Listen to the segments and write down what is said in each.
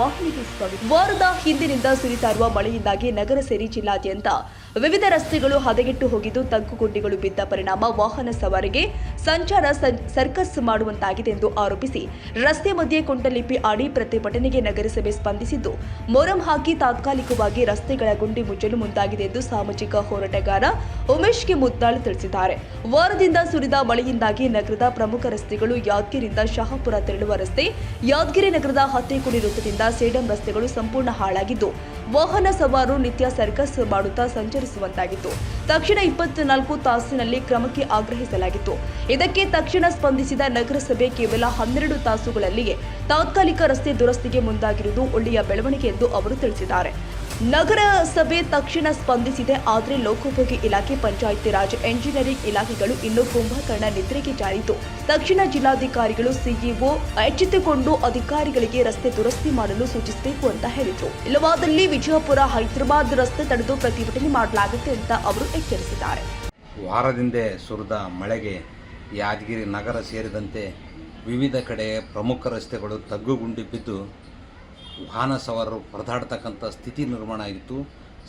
ವಾಹಿನಿಗೆ ಸ್ವಾಗತ. ವಾರದ ಹಿಂದಿನಿಂದ ಸುರಿತಾ ಇರುವ ಮಳೆಯಿಂದಾಗಿ ನಗರ ಸೇರಿ ಜಿಲ್ಲಾದ್ಯಂತ ವಿವಿಧ ರಸ್ತೆಗಳು ಹದಗೆಟ್ಟು ಹೋಗಿದ್ದು ತಗ್ಗುಗುಂಡಿಗಳು ಬಿದ್ದ ಪರಿಣಾಮ ವಾಹನ ಸವಾರಿಗೆ ಸಂಚಾರ ಸರ್ಕಸ್ ಮಾಡುವಂತಾಗಿದೆ ಎಂದು ಆರೋಪಿಸಿ ರಸ್ತೆ ಮಧ್ಯೆ ಕೊಂಡಲಿಪಿ ಆಡಿ ಪ್ರತಿಭಟನೆಗೆ ನಗರಸಭೆ ಸ್ಪಂದಿಸಿದ್ದು, ಮೊರಂ ಹಾಕಿ ತಾತ್ಕಾಲಿಕವಾಗಿ ರಸ್ತೆಗಳ ಗುಂಡಿ ಮುಚ್ಚಲು ಮುಂದಾಗಿದೆ ಎಂದು ಸಾಮಾಜಿಕ ಹೋರಾಟಗಾರ ಉಮೇಶ್ ಕೆ ಮುದ್ದಾಳ್ ತಿಳಿಸಿದ್ದಾರೆ. ವಾರದಿಂದ ಸುರಿದ ಮಳೆಯಿಂದಾಗಿ ನಗರದ ಪ್ರಮುಖ ರಸ್ತೆಗಳು ಯಾದಗಿರಿಯಿಂದ ಶಹಾಪುರ ತೆರಳುವ ರಸ್ತೆ ಯಾದಗಿರಿ ನಗರದ ಹತ್ತೇಕುಡಿ ವೃತ್ತದಿಂದ ಸೇಡಂ ರಸ್ತೆಗಳು ಸಂಪೂರ್ಣ ಹಾಳಾಗಿದ್ದು, ವಾಹನ ಸವಾರರು ನಿತ್ಯ ಸರ್ಕಸ್ ಮಾಡುತ್ತಾ ಸಂಚರಿಸುವಂತಾಗಿತ್ತು. ತಕ್ಷಣ ಇಪ್ಪತ್ನಾಲ್ಕು ತಾಸಿನಲ್ಲಿ ಕ್ರಮಕ್ಕೆ ಆಗ್ರಹಿಸಲಾಗಿತ್ತು. ಇದಕ್ಕೆ ತಕ್ಷಣ ಸ್ಪಂದಿಸಿದ ನಗರಸಭೆ ಕೇವಲ ಹನ್ನೆರಡು ತಾಸುಗಳಲ್ಲಿಯೇ ತಾತ್ಕಾಲಿಕ ರಸ್ತೆ ದುರಸ್ತಿಗೆ ಮುಂದಾಗಿರುವುದು ಒಳ್ಳೆಯ ಬೆಳವಣಿಗೆ ಎಂದು ಅವರು ತಿಳಿಸಿದ್ದಾರೆ. ನಗರಸಭೆ ತಕ್ಷಣ ಸ್ಪಂದಿಸಿದೆ, ಆದರೆ ಲೋಕೋಪಯೋಗಿ ಇಲಾಖೆ, ಪಂಚಾಯಿತಿ ರಾಜ್, ಎಂಜಿನಿಯರಿಂಗ್ ಇಲಾಖೆಗಳು ಇನ್ನೂ ಕುಂಭಕರ್ಣ ನಿದ್ರೆಗೆ ಜಾರಿತು ತಕ್ಷಣ ಜಿಲ್ಲಾಧಿಕಾರಿಗಳು, ಸಿಇಒ ಎಚ್ಚೆತ್ತುಕೊಂಡು ಅಧಿಕಾರಿಗಳಿಗೆ ರಸ್ತೆ ದುರಸ್ತಿ ಮಾಡಲು ಸೂಚಿಸಬೇಕು ಅಂತ ಹೇಳಿದರು. ಇಲ್ಲವಾದಲ್ಲಿ ವಿಜಯಪುರ, ಹೈದರಾಬಾದ್ ರಸ್ತೆ ತಡೆದು ಪ್ರತಿಭಟನೆ ಮಾಡಲಾಗುತ್ತೆ ಅಂತ ಅವರು ಎಚ್ಚರಿಸಿದ್ದಾರೆ. ವಾರದಿಂದೆ ಸುರಿದ ಮಳೆಗೆ ಯಾದಗಿರಿ ನಗರ ಸೇರಿದಂತೆ ವಿವಿಧ ಕಡೆ ಪ್ರಮುಖ ರಸ್ತೆಗಳು ತಗ್ಗುಗುಂಡಿ ಬಿದ್ದು ವಾಹನ ಸವಾರರು ಪರದಾಡ್ತಕ್ಕಂಥ ಸ್ಥಿತಿ ನಿರ್ಮಾಣ ಆಗಿತ್ತು,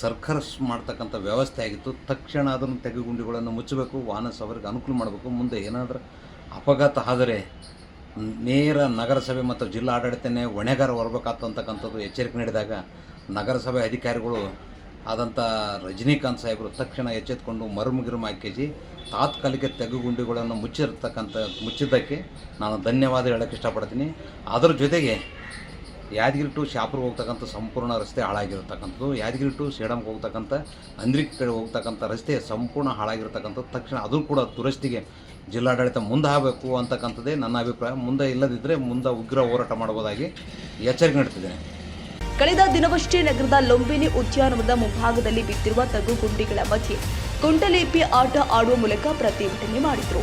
ಸರ್ಕಸ್ ಮಾಡ್ತಕ್ಕಂಥ ವ್ಯವಸ್ಥೆ ಆಗಿತ್ತು, ತಕ್ಷಣ ಅದನ್ನು ತೆಗೆಗುಂಡಿಗಳನ್ನು ಮುಚ್ಚಬೇಕು ವಾಹನ ಸವಾರಿಗೆ ಅನುಕೂಲ ಮಾಡಬೇಕು, ಮುಂದೆ ಏನಾದರೂ ಅಪಘಾತ ಆದರೆ ನೇರ ನಗರಸಭೆ ಮತ್ತು ಜಿಲ್ಲಾ ಆಡಳಿತನೇ ಹೊಣೆಗಾರ ಹೊರಬೇಕಾಗ್ತಕ್ಕಂಥದ್ದು ಎಚ್ಚರಿಕೆ ನೀಡಿದಾಗ ನಗರಸಭೆ ಅಧಿಕಾರಿಗಳು ಆದಂಥ ರಜನೀಕಾಂತ್ ಸಾಹೇಬರು ತಕ್ಷಣ ಎಚ್ಚೆತ್ಕೊಂಡು ಮರುಮುಗಿರುಮ ಹಾಕಿಸಿ ತಾತ್ಕಾಲಿಕ ತೆಗ್ಗುಗುಂಡಿಗಳನ್ನು ಮುಚ್ಚಿರ್ತಕ್ಕಂಥ, ಮುಚ್ಚಿದ್ದಕ್ಕೆ ನಾನು ಧನ್ಯವಾದ ಹೇಳೋಕ್ಕೆ ಇಷ್ಟಪಡ್ತೀನಿ. ಅದರ ಜೊತೆಗೆ ಯಾದಗಿರಿ ಟು ಶಾಪುರ್ಗೆ ಹೋಗ್ತಕ್ಕಂಥ ಸಂಪೂರ್ಣ ರಸ್ತೆ ಹಾಳಾಗಿರ್ತಕ್ಕಂಥದ್ದು. ಯಾದಗಿರಿ ಟು ಸೇಡಮ್ಗೆ ಹೋಗ್ತಕ್ಕಂಥ, ಅಂದ್ರಿಕ್ ಕಡೆ ಹೋಗ್ತಕ್ಕಂಥ ರಸ್ತೆ ಸಂಪೂರ್ಣ ಹಾಳಾಗಿರ್ತಕ್ಕಂಥದ್ದು. ತಕ್ಷಣ ಅದು ಕೂಡ ದುರಸ್ತಿಗೆ ಜಿಲ್ಲಾಡಳಿತ ಮುಂದೆ ಆಗಬೇಕು ಅಂತಕ್ಕಂಥದ್ದೇ ನನ್ನ ಅಭಿಪ್ರಾಯ. ಮುಂದೆ ಇಲ್ಲದಿದ್ದರೆ ಮುಂದೆ ಉಗ್ರ ಹೋರಾಟ ಮಾಡುವುದಾಗಿ ಎಚ್ಚರಿಕೆ ನೀಡ್ತಿದ್ದೇನೆ. ಕಳೆದ ದಿನವಷ್ಟೇ ನಗರದ ಲೊಂಬಿನಿ ಉದ್ಯಾನವನದ ಮುಂಭಾಗದಲ್ಲಿ ಬಿದ್ದಿರುವ ತಗ್ಗು ಗುಂಡಿಗಳ ಮಧ್ಯೆ ಕುಂಟಲೇಪಿ ಆಟ ಆಡುವ ಮೂಲಕ ಪ್ರತಿಭಟನೆ ಮಾಡಿದ್ರು.